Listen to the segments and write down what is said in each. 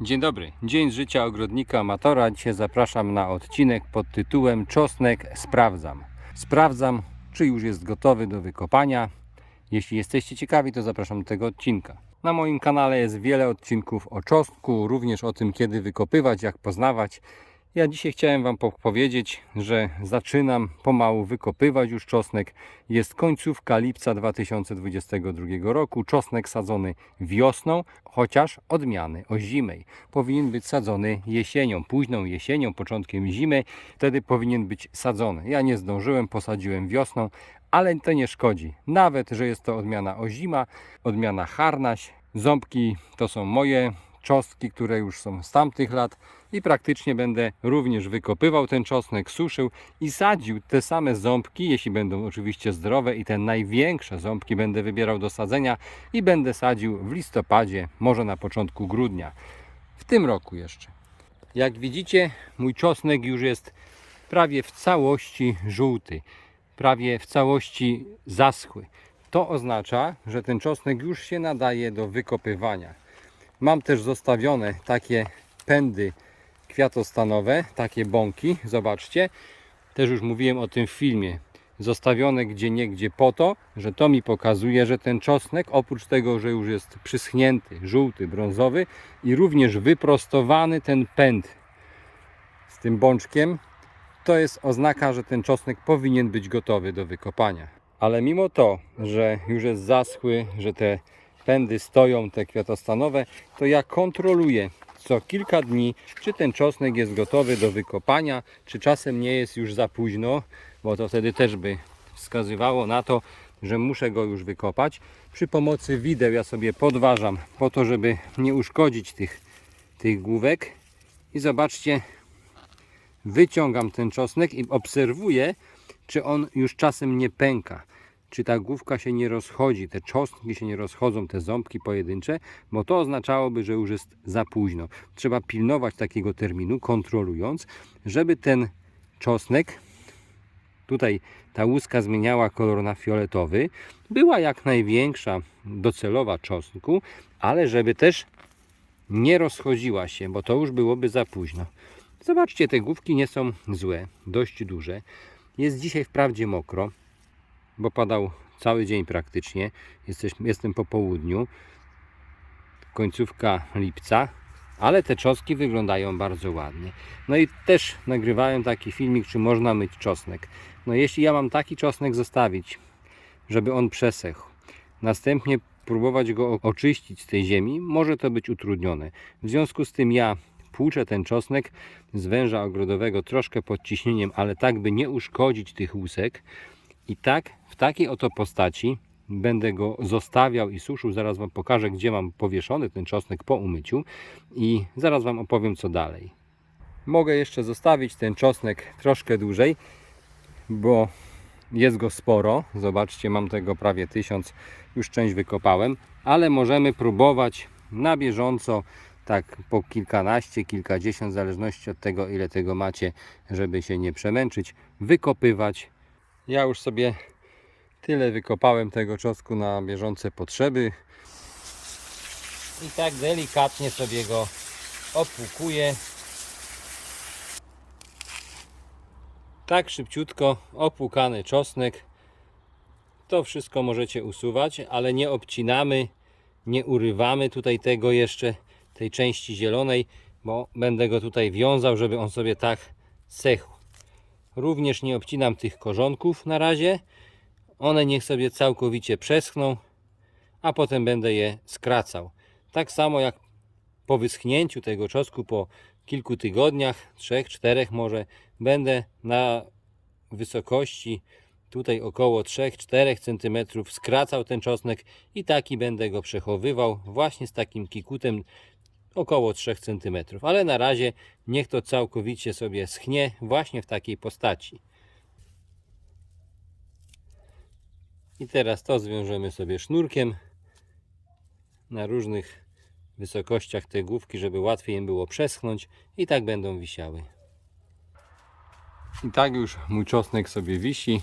Dzień dobry, dzień życia ogrodnika amatora. Dzisiaj zapraszam na odcinek pod tytułem Czosnek sprawdzam. Sprawdzam, czy już jest gotowy do wykopania. Jeśli jesteście ciekawi, to zapraszam do tego odcinka. Na moim kanale jest wiele odcinków o czosnku, również o tym, kiedy wykopywać, jak poznawać. Ja dzisiaj chciałem Wam po- powiedzieć, że zaczynam pomału wykopywać już czosnek. Jest końcówka lipca 2022 roku. Czosnek sadzony wiosną, chociaż odmiany ozimej. Powinien być sadzony jesienią, późną jesienią, początkiem zimy. Wtedy powinien być sadzony. Ja nie zdążyłem, posadziłem wiosną, ale to nie szkodzi. Nawet, że jest to odmiana ozima, odmiana harnaś. Ząbki to są moje czosnki, które już są z tamtych lat i praktycznie będę również wykopywał ten czosnek, suszył i sadził te same ząbki, jeśli będą oczywiście zdrowe i te największe ząbki będę wybierał do sadzenia i będę sadził w listopadzie, może na początku grudnia. W tym roku jeszcze. Jak widzicie, mój czosnek już jest prawie w całości żółty, prawie w całości zaschły. To oznacza, że ten czosnek już się nadaje do wykopywania. Mam też zostawione takie pędy kwiatostanowe, takie bąki, zobaczcie. Też już mówiłem o tym w filmie. Zostawione gdzie niegdzie po to, że to mi pokazuje, że ten czosnek, oprócz tego, że już jest przyschnięty, żółty, brązowy i również wyprostowany ten pęd z tym bączkiem, to jest oznaka, że ten czosnek powinien być gotowy do wykopania. Ale mimo to, że już jest zaschły, że te pędy stoją, te kwiatostanowe, to ja kontroluję co kilka dni, czy ten czosnek jest gotowy do wykopania, czy czasem nie jest już za późno, bo to wtedy też by wskazywało na to, że muszę go już wykopać. Przy pomocy wideł ja sobie podważam po to, żeby nie uszkodzić tych, tych główek. I zobaczcie, wyciągam ten czosnek i obserwuję, czy on już czasem nie pęka. Czy ta główka się nie rozchodzi, te czosnki się nie rozchodzą, te ząbki pojedyncze, bo to oznaczałoby, że już jest za późno. Trzeba pilnować takiego terminu, kontrolując, żeby ten czosnek, tutaj ta łuska zmieniała kolor na fioletowy, była jak największa docelowa czosnku, ale żeby też nie rozchodziła się, bo to już byłoby za późno. Zobaczcie, te główki nie są złe, dość duże. Jest dzisiaj wprawdzie mokro, bo padał cały dzień praktycznie. Jestem po południu, końcówka lipca, ale te czosnki wyglądają bardzo ładnie. No i też nagrywałem taki filmik, czy można myć czosnek. No jeśli ja mam taki czosnek zostawić, żeby on przesechł, następnie próbować go oczyścić z tej ziemi, może to być utrudnione. W związku z tym ja płuczę ten czosnek z węża ogrodowego troszkę pod ciśnieniem, ale tak by nie uszkodzić tych łusek. I tak, w takiej oto postaci będę go zostawiał i suszył. Zaraz Wam pokażę, gdzie mam powieszony ten czosnek po umyciu i zaraz Wam opowiem, co dalej. Mogę jeszcze zostawić ten czosnek troszkę dłużej, bo jest go sporo. Zobaczcie, mam tego prawie tysiąc, już część wykopałem, ale możemy próbować na bieżąco, tak po kilkanaście, kilkadziesiąt, w zależności od tego, ile tego macie, żeby się nie przemęczyć, wykopywać ja już sobie tyle wykopałem tego czosnku na bieżące potrzeby. I tak delikatnie sobie go opłukuję. Tak szybciutko opłukany czosnek. To wszystko możecie usuwać, ale nie obcinamy, nie urywamy tutaj tego jeszcze, tej części zielonej, bo będę go tutaj wiązał, żeby on sobie tak sechł. Również nie obcinam tych korzonków na razie. One niech sobie całkowicie przeschną, a potem będę je skracał. Tak samo jak po wyschnięciu tego czosnku po kilku tygodniach, trzech, czterech może, będę na wysokości tutaj około 3-4 cm skracał ten czosnek i taki będę go przechowywał właśnie z takim kikutem około 3 cm. Ale na razie niech to całkowicie sobie schnie właśnie w takiej postaci. I teraz to zwiążemy sobie sznurkiem na różnych wysokościach te główki, żeby łatwiej im było przeschnąć i tak będą wisiały. I tak już mój czosnek sobie wisi.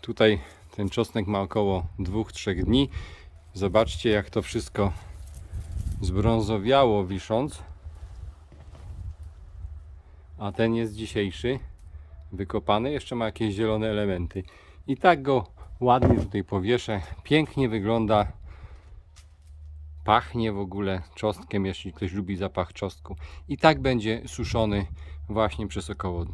Tutaj ten czosnek ma około 2-3 dni. Zobaczcie jak to wszystko zbrązowiało wisząc. a ten jest dzisiejszy, wykopany, jeszcze ma jakieś zielone elementy. I tak go ładnie tutaj powieszę. Pięknie wygląda. Pachnie w ogóle czosnkiem, jeśli ktoś lubi zapach czosnku. I tak będzie suszony właśnie przez około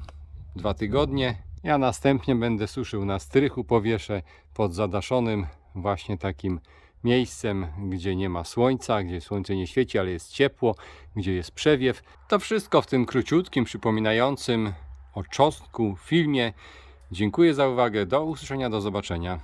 dwa tygodnie. Ja następnie będę suszył na strychu, powieszę pod zadaszonym właśnie takim miejscem, gdzie nie ma słońca, gdzie słońce nie świeci, ale jest ciepło, gdzie jest przewiew. To wszystko w tym króciutkim, przypominającym o czosnku filmie. Dziękuję za uwagę. Do usłyszenia, do zobaczenia.